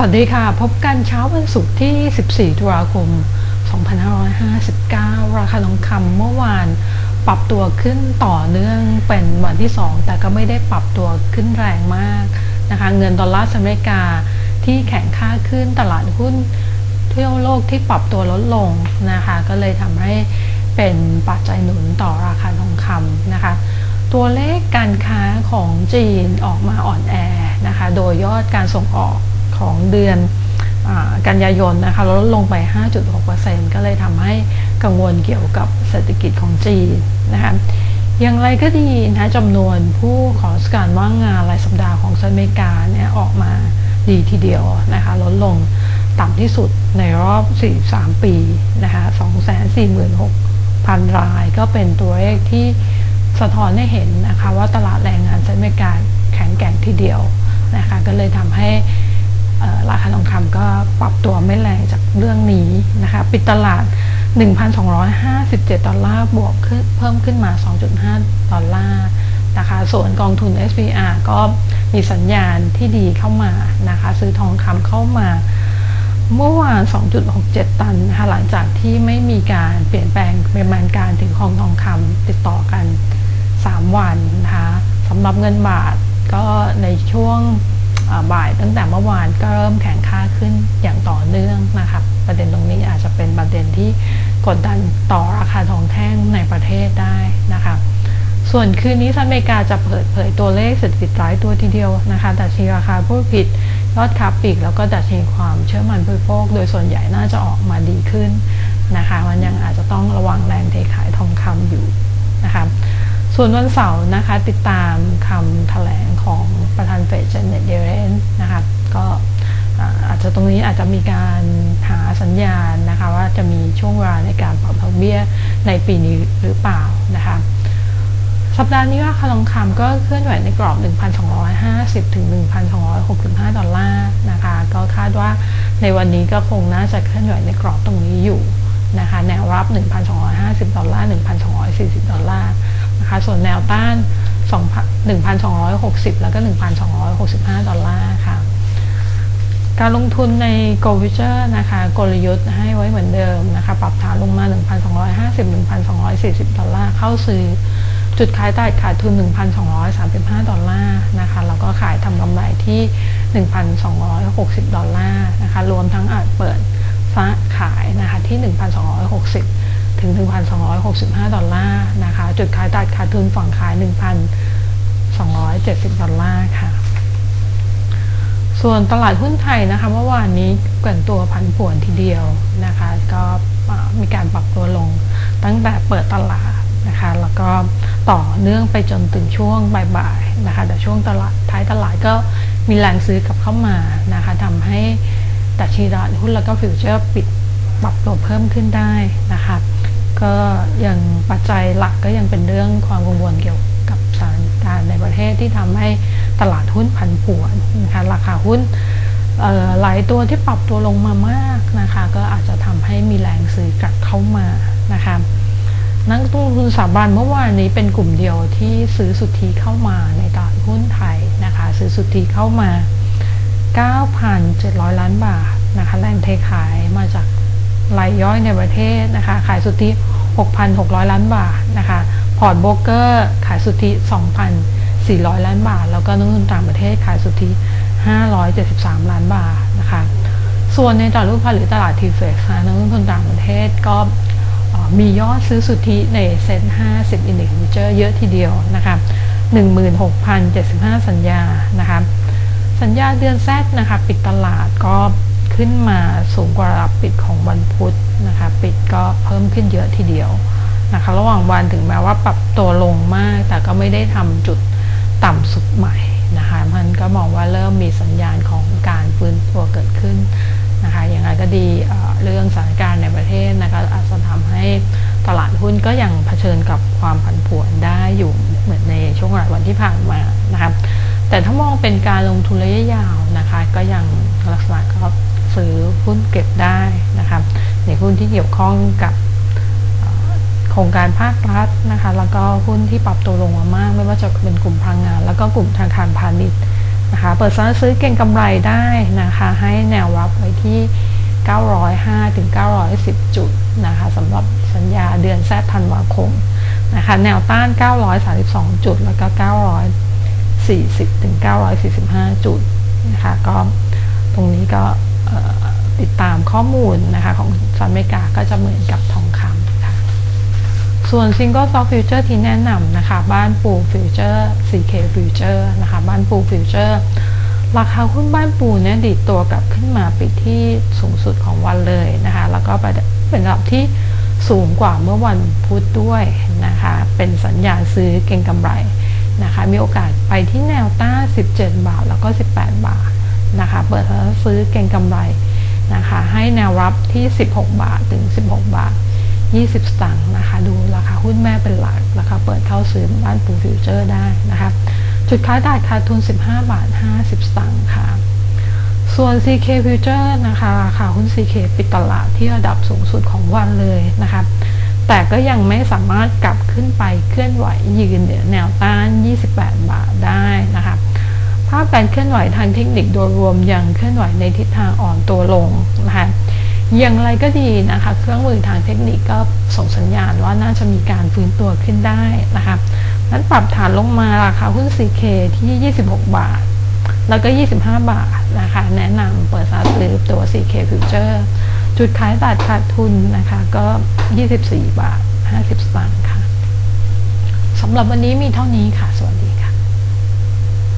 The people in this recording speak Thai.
สวัสดีค่ะ พบกันเช้าวันศุกร์ที่ 14 ตุลาคม 2559 ราคาทองคำเมื่อวานปรับตัวขึ้นต่อเนื่องเป็นวันที่ 2 แต่ก็ไม่ได้ปรับตัวขึ้นแรงมากนะคะ เงินดอลลาร์สหรัฐอเมริกาที่แข็งค่าขึ้นตลาดหุ้นทั่วโลกที่ปรับตัวลดลงนะคะ ก็เลยทำให้เป็นปัจจัยหนุนต่อราคาทองคำนะคะ ตัวเลขการค้าของจีนออกมาอ่อนแอนะคะ โดยยอดการส่งออก ของเดือนอกันยายนนะคะลดลงไป 5.6%ก็เลยทำให้กังวลเกี่ยวกับเศรษฐกิจของจีนนะคะอย่างไรก็ดีนะจำนวนผู้ขอสการว่างงานรายสัปดาห์ของสหรัฐอเมริกาเนี่ยออกมาดีทีเดียวนะคะลดลงต่ำที่สุดในรอบ 43 ปีนะคะ246,000 ราย ก็เป็นตัวเลขที่สะท้อนให้เห็นนะคะว่าตลาดแรงงานสหรัฐอเมริกาแข็งแกร่งทีเดียวนะคะก็เลยทำให้ ราคาทองคำก็ปรับตัวไม่แรงจากเรื่องนี้นะคะปิดตลาด 1,257 ดอลลาร์บวกขึ้นเพิ่มขึ้นมา 2.5 ดอลลาร์นะคะส่วนกองทุน SPR ก็มีสัญญาณที่ดีเข้ามานะคะซื้อทองคำเข้ามาเมื่อวาน 2.67 ตันนะคะหลังจากที่ไม่มีการเปลี่ยนแปลงปริมาณการถือครองทองคำติดต่อกัน 3 วันนะคะสำหรับเงินบาทก็ในช่วง บ่ายตั้งแต่เมื่อวานก็เริ่มแข็งค่าขึ้นอย่างต่อเนื่องนะคะประเด็นตรงนี้อาจจะเป็นประเด็นที่กดดันต่อราคาทองแท่งในประเทศได้นะคะส่วนคืนนี้สหรัฐอเมริกาจะเปิดเผยตัวเลขเศรษฐกิจรายตัวทีเดียวนะคะดัชนีราคาผู้ผลิตยอดค้าปลีกแล้วก็ดัชนีความเชื่อมั่นผู้บริโภค โดยส่วนใหญ่น่าจะออกมาดีขึ้นนะคะ มันยังอาจจะต้องระวังแรงเทขายทองคำอยู่นะคะส่วนวันเสาร์นะคะติดตามคำแถลงของ ประธานเฟดเจเน็ตเดเรนนะคะก็อาจจะตรงนี้อาจจะมีการหาสัญญาณนะคะว่าจะมีช่วงเวลาในการปรับดอกเบี้ยในปีนี้หรือเปล่านะคะสัปดาห์นี้ราคาทองคำก็เคลื่อนไหวในกรอบ 1,250 ถึง 1,265 ดอลลาร์นะคะ ก็คาดว่าในวันนี้ก็คงน่าจะเคลื่อนไหวในกรอบตรงนี้อยู่นะคะ แนวรับ 1,250 ดอลลาร์ 1,240 ดอลลาร์นะคะ ส่วนแนวต้าน 1,260 แล้วก็ 1,265 ดอลลาร์ค่ะ การลงทุนใน g o v i เ e r นะคะกลยุทธ์ให้ไว้เหมือนเดิมนะคะ ปรับฐานลงมา 1,250 1,240 ดอลลาร์ เข้าซื้อจุดขายตลาดขาดทุน 1,235 ดอลลาร์นะคะ แล้วก็ขายทำกำไรที่ 1,260 ดอลลาร์นะคะ รวมทั้งอาจเปิดฟ้าขายนะคะที่ 1,260 ถึง 1,265 ดอลลาร์นะคะ จุดขายตัดขาดทุนฝั่งขาย 1,270 ดอลลาร์ค่ะ ส่วนตลาดหุ้นไทยนะคะเมื่อวานนี้แกว่งตัวพันป่วนทีเดียวนะคะ ก็มีการปรับตัวลงตั้งแต่เปิดตลาดนะคะ แล้วก็ต่อเนื่องไปจนถึงช่วงบ่ายๆนะคะ แต่ช่วงตลาดท้ายตลาดก็มีแรงซื้อกลับเข้ามานะคะทำให้ดัชนีตลาดหุ้นแล้วก็ฟิวเจอร์ปิดปรับตัวเพิ่มขึ้นได้นะคะ ก็ยังปัจจัยหลักก็ยังเป็นเรื่องความกังวลเกี่ยวกับสถานการณ์ในประเทศที่ทำให้ตลาดหุ้นผันผวนนะคะราคาหุ้นหลายตัวที่ปรับตัวลงมามากนะคะก็อาจจะทำให้มีแรงซื้อกลับเข้ามานะคะนักลงทุนสถาบันเมื่อวานนี้เป็นกลุ่มเดียวที่ซื้อสุทธิเข้ามาในตลาดหุ้นไทยนะคะซื้อสุทธิเข้ามา 9,700 ล้านบาท รายย่อยในประเทศนะคะ ขายสุทธิ 6,600 ล้านบาทนะคะ พอร์ตโบรกเกอร์ขายสุทธิ 2,400 ล้านบาท แล้วก็นักลงทุนต่างประเทศขายสุทธิ 573 ล้านบาทนะคะ ส่วนในตลาดหุ้นพันหรือตลาดทีเฟกนะนักลงทุนต่างประเทศก็มียอดซื้อสุทธิในเซ็น50 Index Future เยอะทีเดียวนะคะ16,075 สัญญานะคะ สัญญาเดือนแซดนะคะ ปิดตลาดก็ ขึ้นมาสูงกว่าระดับปิดของวันพุธนะคะ ปิดก็เพิ่มขึ้นเยอะทีเดียวนะคะ ระหว่างวันถึงแม้ว่าปรับตัวลงมาก แต่ก็ไม่ได้ทำจุดต่ำสุดใหม่นะคะมันก็มองว่าเริ่มมีสัญญาณของการฟื้นตัวเกิดขึ้นนะคะ อย่างไรก็ดีเรื่องสถานการณ์ในประเทศนะคะอาจจะทำให้ตลาดหุ้นก็ยังเผชิญกับความผันผวนได้อยู่เหมือนในช่วงหลายวันที่ผ่านมานะคะแต่ถ้ามองเป็นการลงทุนระยะยาวนะคะ ก็ยังลักษณะก็ ซื้อหุ้นเก็บได้นะคะในหุ้นที่เกี่ยวข้องกับโครงการภาครัฐนะคะแล้วก็หุ้นที่ปรับตัวลงมามาก ไม่ว่าจะเป็นกลุ่มพลังงาน แล้วก็กลุ่มธนาคารพาณิชย์นะคะเปิดซื้อซื้อเก่งกำไรได้นะคะให้แนวรับไว้ที่ 905ถึง910 จุดนะคะสำหรับสัญญาเดือนแซดธันวาคมนะคะแนวต้าน 932 จุด แล้วก็ 940ถึง945 จุดนะคะก็ตรงนี้ก็ ติดตามข้อมูลนะคะของสหรัฐอเมริกาก็จะเหมือนกับทองคำค่ะ ส่วน Single Stock Future ที่แนะนำนะคะ บ้านปู Future CK Future นะคะ บ้านปู Future ราคาหุ้นบ้านปูเนี่ยดีดตัวกลับขึ้นมาปิดที่สูงสุดของวันเลยนะคะ แล้วก็เป็นระดับที่สูงกว่าเมื่อวันพุธด้วยนะคะ เป็นสัญญาณซื้อเก็งกำไรนะคะ มีโอกาสไปที่แนวต้าน17 บาท แล้วก็ 18 บาทนะคะ เปิดซื้อเก็งกำไร นะคะให้แนวรับที่ 16 บาทถึง 16 บาท 20 สตางค์นะคะ ดูราคาหุ้นแม่เป็นหลักราคาเปิดเข้าซื้อบ้านปูฟิวเจอร์ได้นะคะจุดขายตลาดขาดทุน 15 บาท 50 สตางค์ค่ะ ส่วน CK Future นะคะราคาหุ้น CK ปิดตลาดที่ระดับสูงสุดของวันเลยนะคะแต่ก็ยังไม่สามารถกลับขึ้นไปเคลื่อนไหวยืนเหนือแนวต้าน 28 บาทได้นะคะ ภาพการเคลื่อนไหวทางเทคนิคโดยรวมยังเคลื่อนไหวในทิศทางอ่อนตัวลงนะคะอย่างไรก็ดีนะคะ เครื่องมือทางเทคนิคก็ส่งสัญญาณว่าน่าจะมีการฟื้นตัวขึ้นได้นะคะนั้นปรับฐานลงมาราคาหุ้น CK ที่ 26 บาท แล้วก็ 25 บาทนะคะ แนะนำเปิดซื้อตัว CK Future จุดขายตัดขาดทุนนะคะก็ 24 บาท 50สตางค์ค่ะสำหรับวันนี้มีเท่านี้ค่ะ สวัสดี